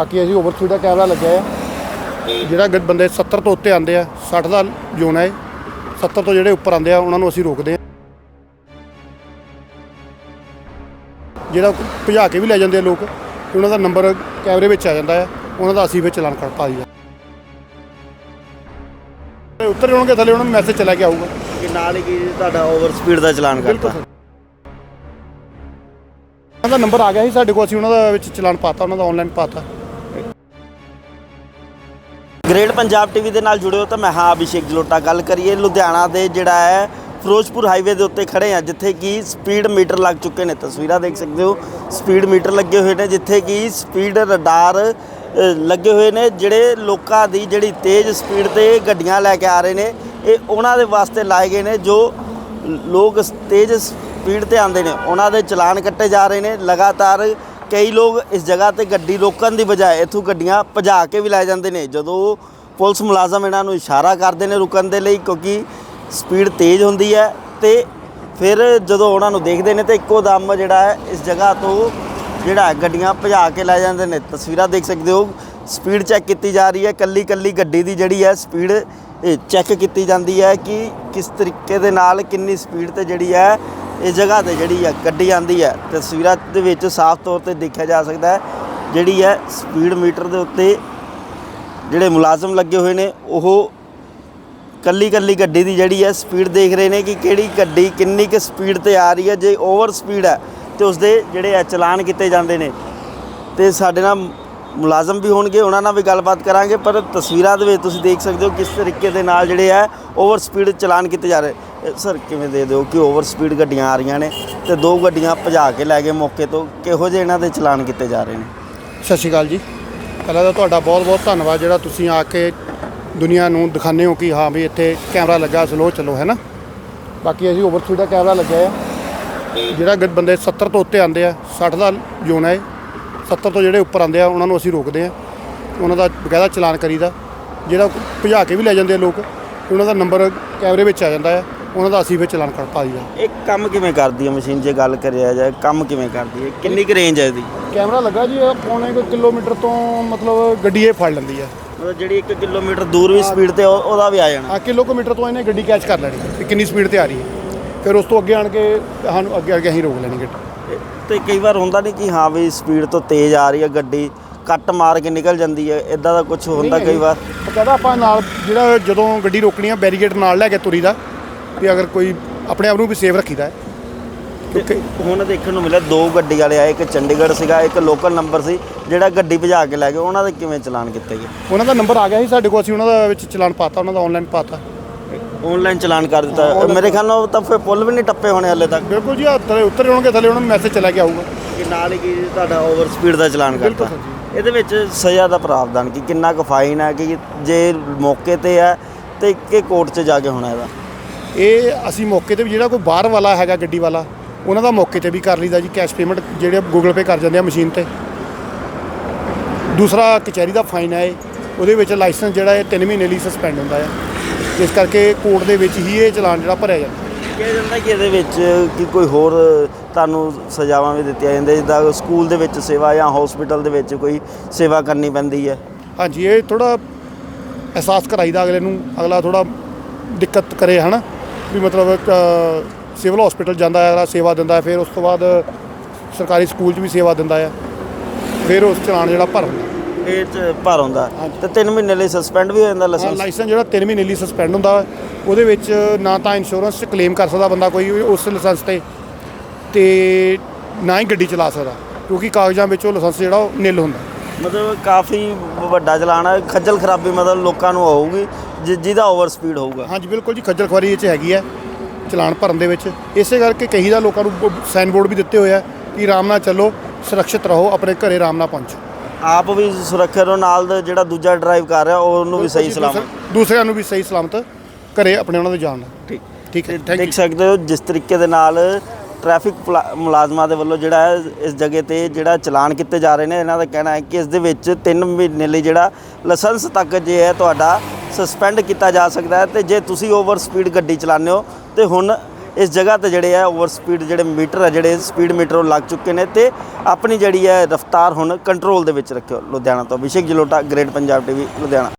ਬਾਕੀ ਅਸੀਂ over speed ਦਾ camera ਲੱਗਿਆ ਆ। ਜਿਹੜਾ ਗ- ਬੰਦੇ 70 ਤੋਂ ਉੱਤੇ ਆਉਂਦੇ ਆ 60 ਦਾ ਜ਼ੋਨ ਹੈ ਇਹ। 70 ਤੋਂ ਜਿਹੜੇ ਉੱਪਰ ਆਉਂਦੇ ਆ ਉਹਨਾਂ ਨੂੰ ਅਸੀਂ ਰੋਕਦੇ ਆ। ਜਿਹੜਾ ਭਜਾ ਕੇ ਵੀ ਲੈ ਜਾਂਦੇ ਆ ਲੋਕ ਉਹਨਾਂ ਦਾ ਨੰਬਰ ਕੈਮਰੇ ਵਿੱਚ ਆ ਜਾਂਦਾ ਆ। ਉਹਨਾਂ ਦਾ ਅਸੀਂ ਫਿਰ ਚਲਾਨ ਕਰ ਪਾ ਦਈਦਾ। ਤੇ ਉੱਤਰ ਜਾਣਗੇ ਥੱਲੇ ਉਹਨਾਂ ਨੂੰ ਮੈਸੇਜ ਚਲਾ ਕੇ ਆਊਗਾ। ਕਿ ਨਾਲ ਹੀ ਤੁਹਾਡਾ ਓਵਰ ਸਪੀਡ ਦਾ ਚਲਾਨ ਕਰਤਾ। ਉਹਨਾਂ ਦਾ ਨੰਬਰ ਆ ਗਿਆ ਸੀ ਸਾਡੇ ਕੋਲ ਅਸੀਂ ਉਹਨਾਂ ਦਾ ਵਿੱਚ ਚਲਾਨ ਪਾਤਾ ਉਹਨਾਂ ਦਾ ਆਨਲਾਈਨ ਪਾਤਾ। ਗ੍ਰੇਟ ਪੰਜਾਬ ਟੀਵੀ ਦੇ ਨਾਲ ਜੁੜਿਓ ਤਾਂ ਮੈਂ ਹਾਂ ਅਭਿਸ਼ੇਕ ਜਲੋਟਾ। ਗੱਲ ਕਰੀਏ ਲੁਧਿਆਣਾ ਦੇ ਜਿਹੜਾ ਹੈ, ਫਿਰੋਜ਼ਪੁਰ ਹਾਈਵੇ ਦੇ ਉੱਤੇ ਖੜੇ ਆ ਜਿੱਥੇ ਕਿ ਸਪੀਡ ਮੀਟਰ ਲੱਗ ਚੁੱਕੇ ਨੇ। ਤਸਵੀਰਾਂ ਦੇਖ ਸਕਦੇ ਹੋ ਸਪੀਡ ਮੀਟਰ ਲੱਗੇ ਹੋਏ ਨੇ, ਜਿੱਥੇ ਕਿ ਸਪੀਡ ਰਡਾਰ ਲੱਗੇ ਹੋਏ ਨੇ, ਜਿਹੜੇ ਲੋਕਾਂ ਦੀ ਜਿਹੜੀ ਤੇਜ਼ ਸਪੀਡ ਤੇ ਗੱਡੀਆਂ ਲੈ ਕੇ ਆ ਰਹੇ ਨੇ, ਇਹ ਉਹਨਾਂ ਦੇ ਵਾਸਤੇ ਲਾਏ ਗਏ ਨੇ, ਜੋ ਲੋਕ ਤੇਜ਼ ਸਪੀਡ ਤੇ ਆਉਂਦੇ ਨੇ। ਉਹਨਾਂ ਦੇ ਚਲਾਨ ਕੱਟੇ ਜਾ ਰਹੇ ਨੇ, ਲਗਾਤਾਰ ਕਈ ਲੋਕ ਇਸ ਜਗ੍ਹਾ ਤੇ ਗੱਡੀ ਰੋਕਣ ਦੀ ਬਜਾਏ ਇੱਥੋਂ ਗੱਡੀਆਂ ਭਜਾ ਕੇ ਵੀ ਲੈ ਜਾਂਦੇ ਨੇ। ਜਦੋਂ ਪੁਲਿਸ ਮੁਲਾਜ਼ਮ ਇਹਨਾਂ ਨੂੰ ਇਸ਼ਾਰਾ ਕਰਦੇ ਨੇ ਰੁਕਣ ਦੇ ਲਈ ਕਿਉਂਕਿ ਸਪੀਡ ਤੇਜ਼ ਹੁੰਦੀ ਹੈ ਤੇ ਫਿਰ ਜਦੋਂ ਉਹਨਾਂ ਨੂੰ ਦੇਖਦੇ ਨੇ ਤੇ ਇੱਕੋ ਦਮ ਜਿਹੜਾ ਹੈ ਇਸ ਜਗ੍ਹਾ ਤੋਂ ਜਿਹੜਾ ਗੱਡੀਆਂ ਭਜਾ ਕੇ ਲੈ ਜਾਂਦੇ ਨੇ। ਤਸਵੀਰਾਂ ਦੇਖ ਸਕਦੇ ਹੋ, ਸਪੀਡ ਚੈੱਕ ਕੀਤੀ ਜਾ ਰਹੀ ਹੈ। ਕੱਲੀ ਕੱਲੀ ਗੱਡੀ ਦੀ ਜਿਹੜੀ ਹੈ ਸਪੀਡ ਚੈੱਕ ਕੀਤੀ ਜਾਂਦੀ ਹੈ ਕਿ ਕਿਸ ਤਰੀਕੇ ਦੇ ਨਾਲ ਕਿੰਨੀ ਸਪੀਡ ਤੇ ਜਿਹੜੀ ਹੈ ਇਸ ਜਗ੍ਹਾ ਤੇ ਜਿਹੜੀ ਹੈ ਗੱਡੀ ਆਂਦੀ ਹੈ ਤਸਵੀਰਾਂ ਦੇ ਵਿੱਚ ਸਾਫ਼ ਤੌਰ ਤੇ ਦੇਖਿਆ ਜਾ ਸਕਦਾ ਹੈ, ਜਿਹੜੀ ਹੈ ਸਪੀਡ ਮੀਟਰ ਦੇ ਉੱਤੇ ਜਿਹੜੇ ਮੁਲਾਜ਼ਮ ਲੱਗੇ ਹੋਏ ਨੇ, ਉਹ ਕੱਲੀ ਕੱਲੀ ਗੱਡੀ ਦੀ ਜਿਹੜੀ ਹੈ ਸਪੀਡ ਦੇਖ ਰਹੇ ਨੇ ਕਿ ਕਿਹੜੀ ਗੱਡੀ ਕਿੰਨੀ ਕੁ ਸਪੀਡ ਤੇ ਆ ਰਹੀ ਹੈ ਜੇ ਓਵਰ ਸਪੀਡ ਹੈ ਤੇ ਉਸਦੇ ਜਿਹੜੇ ਹੈ ਚਲਾਨ ਕੀਤੇ ਜਾਂਦੇ ਨੇ। ਤੇ ਸਾਡੇ ਨਾਲ ਮੁਲਾਜ਼ਮ ਵੀ ਹੋਣਗੇ, ਉਹਨਾਂ ਨਾਲ ਵੀ ਗੱਲਬਾਤ ਕਰਾਂਗੇ, ਪਰ ਤਸਵੀਰਾਂ ਦੇ ਵਿੱਚ ਤੁਸੀਂ ਦੇਖ ਸਕਦੇ ਹੋ ਕਿਸ ਤਰੀਕੇ ਦੇ ਨਾਲ ਜਿਹੜੇ ਹੈ ਓਵਰ ਸਪੀਡ ਚਲਾਨ ਕੀਤੇ ਜਾ ਰਹੇ। ਸਰ ਕਿਵੇਂ ਦੇ ਦਿਓ ਕਿ ਓਵਰ ਸਪੀਡ ਗੱਡੀਆਂ ਆ ਰਹੀਆਂ ਨੇ ਤੇ ਦੋ ਗੱਡੀਆਂ ਭਜਾ ਕੇ ਲੈ ਗਏ ਮੌਕੇ ਤੋਂ, ਕਿਹੋ ਜਿਹੇ ਇਹਨਾਂ ਦੇ ਚਲਾਨ ਕੀਤੇ ਜਾ ਰਹੇ ਨੇ? ਸਤਿ ਸ਼੍ਰੀ ਅਕਾਲ ਜੀ। ਪਹਿਲਾਂ ਤਾਂ ਤੁਹਾਡਾ ਬਹੁਤ ਬਹੁਤ ਧੰਨਵਾਦ ਜਿਹੜਾ ਤੁਸੀਂ ਆ ਕੇ ਦੁਨੀਆ ਨੂੰ ਦਿਖਾਉਂਦੇ ਹੋ ਕਿ ਹਾਂ ਵੀ ਇੱਥੇ ਕੈਮਰਾ ਲੱਗਾ ਸਲੋ ਚੱਲੋ, ਹੈ ਨਾ? ਬਾਕੀ ਅਸੀਂ ਓਵਰ ਸਪੀਡ ਦਾ ਕੈਮਰਾ ਲੱਗਿਆ ਆ। ਜਿਹੜਾ ਗ- ਬੰਦੇ 70 ਤੋਂ ਉੱਤੇ ਆਉਂਦੇ ਆ 60 ਦਾ ਜ਼ੋਨ ਹੈ ਇਹ। 70 ਤੋਂ ਜਿਹੜੇ ਉੱਪਰ ਆਉਂਦੇ ਆ, ਉਹਨਾਂ ਨੂੰ ਅਸੀਂ ਰੋਕਦੇ ਆ। ਉਹਨਾਂ ਦਾ ਬਕਾਇਦਾ ਚਲਾਨ ਕਰੀਦਾ। ਜਿਹੜਾ ਭਜਾ ਕੇ ਵੀ ਲੈ ਜਾਂਦੇ ਆ ਲੋਕ, ਉਹਨਾਂ ਦਾ ਨੰਬਰ ਕੈਮਰੇ ਵਿੱਚ ਆ ਜਾਂਦਾ ਹੈ ਉਹਨਾਂ ਦਾ ਅਸੀਂ ਫਿਰ ਚਲਾਨ ਕਰ ਪਾ ਦਈਦਾ। ਇਹ ਕੰਮ ਕਿਵੇਂ ਕਰਦੀ ਹੈ ਮਸ਼ੀਨ ਜੇ ਗੱਲ ਕਰਿਆ ਜਾਏ ਕੰਮ ਕਿਵੇਂ ਕਰਦੀ ਹੈ ਕਿੰਨੀ ਕੁ ਰੇਂਜ ਹੈ ਇਹਦੀ? ਕੈਮਰਾ ਲੱਗਾ ਜੀ ਇਹ ਪੌਣੇ ਕੁ ਕਿਲੋਮੀਟਰ ਤੋਂ ਮਤਲਬ ਗੱਡੀ ਇਹ ਫੜ ਲੈਂਦੀ ਆ। ਮਤਲਬ ਜਿਹੜੀ 1 ਕਿਲੋਮੀਟਰ ਦੂਰ ਵੀ ਸਪੀਡ ਤੇ ਉਹ- ਉਹਦਾ ਵੀ ਆ ਜਾਣਾ। ਆ ਕਿਲੋਮੀਟਰ ਤੋਂ ਇਹਨੇ ਗੱਡੀ ਕੈਚ ਕਰ ਲੈਣੀ ਕਿ ਕਿੰਨੀ ਸਪੀਡ ਤੇ ਆ ਰਹੀ ਹੈ। ਫਿਰ ਉਸ ਤੋਂ ਅੱਗੇ ਆਣ ਕੇ ਸਾਨੂੰ ਅੱਗੇ ਅੱਗੇ ਅਸੀਂ ਰੋਕ ਲੈਣੀ ਗੱਡੀ। ਤੇ- ਕਈ ਵਾਰ ਹੁੰਦਾ ਨਹੀਂ ਕਿ ਹਾਂ ਵੀ ਸਪੀਡ ਤੋਂ ਤੇਜ਼ ਆ ਰਹੀ ਹੈ ਗੱਡੀ ਕੱਟ ਮਾਰ ਕੇ ਨਿਕਲ ਜਾਂਦੀ ਹੈ ਇਦਾਂ ਦਾ ਕੁਝ ਹੁੰਦਾ ਕਈ ਵਾਰ? ਕਹਿੰਦਾ ਆਪਾਂ ਨਾਲ ਜਿਹੜਾ ਜਦੋਂ ਗੱਡੀ ਰੋਕਣੀ ਆ ਬੈਰੀਗੇਡ ਨਾਲ ਲੈ ਕੇ ਤੁਰੀ ਦਾ ਵੀ ਅਗਰ ਕੋਈ ਆਪਣੇ ਆਪ ਨੂੰ ਵੀ ਸੇਫ ਰੱਖੀਦਾ ਹੈ। ਕਿਉਂਕਿ ਹੁਣ ਦੇਖਣ ਨੂੰ ਮਿਲਿਆ ਦੋ ਗੱਡੀ ਵਾਲੇ ਆਏ ਇੱਕ ਚੰਡੀਗੜ੍ਹ ਸੀਗਾ ਇੱਕ ਲੋਕਲ ਨੰਬਰ ਸੀ ਜਿਹੜਾ ਗੱਡੀ ਭਜਾ ਕੇ ਲੈ ਗਏ ਉਹਨਾਂ ਦੇ ਕਿਵੇਂ ਚਲਾਨ ਕੀਤੇ ਗਏ? ਉਹਨਾਂ ਦਾ ਨੰਬਰ ਆ ਗਿਆ ਸੀ ਸਾਡੇ ਕੋਲ ਅਸੀਂ ਉਹਨਾਂ ਦਾ ਵਿੱਚ ਚਲਾਨ ਪਾਤਾ ਉਹਨਾਂ ਦਾ ਆਨਲਾਈਨ ਪਾਤਾ। ਆਨਲਾਈਨ ਚਲਾਨ ਕਰ ਦਿੱਤਾ। ਮੇਰੇ ਖਿਆਲ ਨਾਲ ਤਾਂ ਫਿਰ ਪੁੱਲ ਵੀ ਨਹੀਂ ਟੱਪੇ ਹੋਣੇ ਹਲੇ ਤੱਕ। ਬਿਲਕੁਲ ਜੀ ਆ ਥੱਲੇ ਉੱਤਰ ਜਾਣਗੇ ਥੱਲੇ ਉਹਨਾਂ ਨੂੰ ਮੈਸੇਜ ਚਲਾ ਕੇ ਆਊਗਾ। ਕਿ ਨਾਲ ਹੀ ਕੀ ਤੁਹਾਡਾ ਓਵਰ ਸਪੀਡ ਦਾ ਚਲਾਨ ਕਰਤਾ। ਇਹਦੇ ਵਿੱਚ ਸਜ਼ਾ ਦਾ ਪ੍ਰਾਵਧਾਨ ਕਿ ਕਿੰਨਾ ਕੁ ਫਾਈਨ ਹੈ ਕਿ ਜੇ ਮੌਕੇ ਤੇ ਹੈ ਤੇ ਕਿ ਕੋਰਟ 'ਚ ਜਾ ਕੇ ਹੋਣਾ ਇਹਦਾ? ਇਹ ਅਸੀਂ ਮੌਕੇ ਤੇ ਵੀ ਜਿਹੜਾ ਕੋਈ ਬਾਹਰ ਵਾਲਾ ਹੈਗਾ ਗੱਡੀ ਵਾਲਾ ਉਹਨਾਂ ਦਾ ਮੌਕੇ ਤੇ ਵੀ ਕਰ ਲਈਦਾ ਜੀ ਕੈਸ਼ ਪੇਮੈਂਟ ਜਿਹੜੇ ਗੂਗਲ ਪੇ ਕਰ ਜਾਂਦੇ ਆ ਮਸ਼ੀਨ ਤੇ। ਦੂਸਰਾ ਕਚਹਿਰੀ ਦਾ ਫਾਈਨ ਹੈ ਉਹਦੇ ਵਿੱਚ ਲਾਇਸੈਂਸ ਜਿਹੜਾ ਹੈ 3 ਮਹੀਨੇ ਲਈ ਸਸਪੈਂਡ ਹੁੰਦਾ ਹੈ ਇਸ ਕਰਕੇ ਕੋਰਟ ਦੇ ਵਿੱਚ ਹੀ ਇਹ ਚਲਾਨ ਜਿਹੜਾ ਭਰਿਆ ਜਾਂਦਾ। ਕਿਹਾ ਜਾਂਦਾ ਕਿ ਇਹਦੇ ਵਿੱਚ ਕਿ ਕੋਈ ਹੋਰ ਤੁਹਾਨੂੰ ਸਜ਼ਾਵਾਂ ਵੀ ਦਿੱਤੀਆਂ ਜਾਂਦੀਆਂ ਜਿੱਦਾਂ ਸਕੂਲ ਦੇ ਵਿੱਚ ਸੇਵਾ ਜਾਂ ਹਸਪੀਟਲ ਦੇ ਵਿੱਚ ਕੋਈ ਸੇਵਾ ਕਰਨੀ ਪੈਂਦੀ ਹੈ। ਹਾਂਜੀ ਇਹ ਥੋੜਾ ਅਹਿਸਾਸ ਕਰਾਈਦਾ ਅਗਲੇ ਨੂੰ ਅਗਲਾ ਥੋੜਾ ਦਿੱਕਤ ਕਰੇ ਹਨਾ? ਵੀ ਮਤਲਬ ਸਿਵਲ ਹਸਪੀਟਲ ਜਾਂਦਾ ਹੈ ਸੇਵਾ ਦਿੰਦਾ ਹੈ ਫਿਰ ਉਸ ਤੋਂ ਬਾਅਦ ਸਰਕਾਰੀ ਸਕੂਲ 'ਚ ਵੀ ਸੇਵਾ ਦਿੰਦਾ ਹੈ ਫਿਰ ਉਸ ਚਲਾਨ ਜਿਹੜਾ ਭਰ ਹੁੰਦਾ। ਇਹ ਚ ਭਰ ਹੁੰਦਾ। ਤੇ 3 ਮਹੀਨੇ ਲਈ ਸਸਪੈਂਡ ਵੀ ਹੋ ਜਾਂਦਾ ਲਾਇਸੈਂਸ ਲਾਇਸੈਂਸ ਜਿਹੜਾ 3 ਮਹੀਨੇ ਲਈ ਸਸਪੈਂਡ ਹੁੰਦਾ ਉਹਦੇ ਵਿੱਚ ਨਾ ਤਾਂ ਇੰਸ਼ੋਰੈਂਸ 'ਚ ਕਲੇਮ ਕਰ ਸਕਦਾ ਬੰਦਾ ਕੋਈ ਉਸ ਲਾਇਸੈਂਸ ਤੇ ਤੇ ਨਾ ਹੀ ਗੱਡੀ ਚਲਾ ਸਕਦਾ ਕਿਉਂਕਿ ਕਾਗਜ਼ਾਂ ਵਿੱਚ ਉਹ ਲਾਇਸੈਂਸ ਜਿਹੜਾ ਉਹ ਨਿਲ ਹੁੰਦਾ। ਮਤਲਬ ਕਾਫੀ ਵੱਡਾ ਚਲਾਨ ਹੈ ਖੱਜਲ ਖਰਾਬੀ ਮਤਲਬ ਲੋਕਾਂ ਨੂੰ ਹੋਊਗੀ। ਜਿ- ਜਿਹਦਾ ਓਵਰ ਸਪੀਡ ਹੋਊਗਾ। ਹਾਂਜੀ ਬਿਲਕੁਲ ਜੀ ਖੱਜਲ ਖੁਆਰੀ ਇਹ 'ਚ ਹੈਗੀ ਹੈ ਚਲਾਨ ਭਰਨ ਦੇ ਵਿੱਚ। ਇਸੇ ਕਰਕੇ ਕਹੀ ਦਾ ਲੋਕਾਂ ਨੂੰ ਸਾਈਨ ਬੋਰਡ ਵੀ ਦਿੱਤੇ ਹੋਏ ਆ ਕਿ ਆਰਾਮ ਨਾਲ ਚੱਲੋ ਸੁਰੱਖਿਅਤ ਰਹੋ ਆਪਣੇ ਘਰੇ ਆਰਾਮ ਨਾਲ ਪਹੁੰਚੋ। ਆਪ ਵੀ ਸੁਰੱਖਿਅਤ ਰਹੋ ਨਾਲ ਦਾ ਜਿਹੜਾ ਦੂਜਾ ਡਰਾਈਵ ਕਰ ਰਿਹਾ ਉਹਨੂੰ ਵੀ ਸਹੀ ਸਲਾਮਤ। ਦੂਸਰਿਆਂ ਨੂੰ ਵੀ ਸਹੀ ਸਲਾਮਤ ਘਰੇ ਆਪਣੇ ਉਹਨਾਂ ਦੇ ਜਾਣ ਠੀਕ। ਠੀਕ ਹੈ ਥੈਂਕ ਯੂ ਦੇਖ ਸਕਦੇ ਹੋ ਜਿਸ ਤਰੀਕੇ ਦੇ ਨਾਲ ਟ੍ਰੈਫਿਕ ਪੁਲਾ- ਮੁਲਾਜ਼ਮਾਂ ਦੇ ਵੱਲੋਂ ਜਿਹੜਾ ਹੈ ਇਸ ਜਗ੍ਹਾ ਤੇ ਜਿਹੜਾ ਚਲਾਨ ਕੀਤੇ ਜਾ ਰਹੇ ਨੇ ਇਹਨਾਂ ਦਾ ਕਹਿਣਾ ਹੈ ਕਿ ਇਸ ਦੇ ਵਿੱਚ 3 ਮਹੀਨੇ ਲਈ ਜਿਹੜਾ ਲਾਇਸੈਂਸ ਤੱਕ ਜੇ ਹੈ ਤੁਹਾਡਾ ਸਸਪੈਂਡ ਕੀਤਾ ਜਾ ਸਕਦਾ ਹੈ ਤੇ ਜੇ ਤੁਸੀਂ ਓਵਰ ਸਪੀਡ ਗੱਡੀ ਚਲਾਉਂਦੇ ਹੋ, ਤੇ ਹੁਣ ਇਸ ਜਗ੍ਹਾ ਤੇ ਜਿਹੜੇ ਆ ਓਵਰ ਸਪੀਡ ਜਿਹੜੇ ਮੀਟਰ ਆ, ਜਿਹੜੇ ਸਪੀਡ ਮੀਟਰ ਉਹ ਲੱਗ ਚੁੱਕੇ ਨੇ ਤੇ ਆਪਣੀ ਜਿਹੜੀ ਹੈ ਰਫ਼ਤਾਰ ਹੁਣ ਕੰਟਰੋਲ ਦੇ ਵਿੱਚ ਰੱਖਿਓ। ਲੁਧਿਆਣਾ ਤੋਂ ਅਭਿਸ਼ੇਕ ਜਲੋਟਾ ਗ੍ਰੇਟ ਪੰਜਾਬ ਟੀਵੀ ਲੁਧਿਆਣਾ।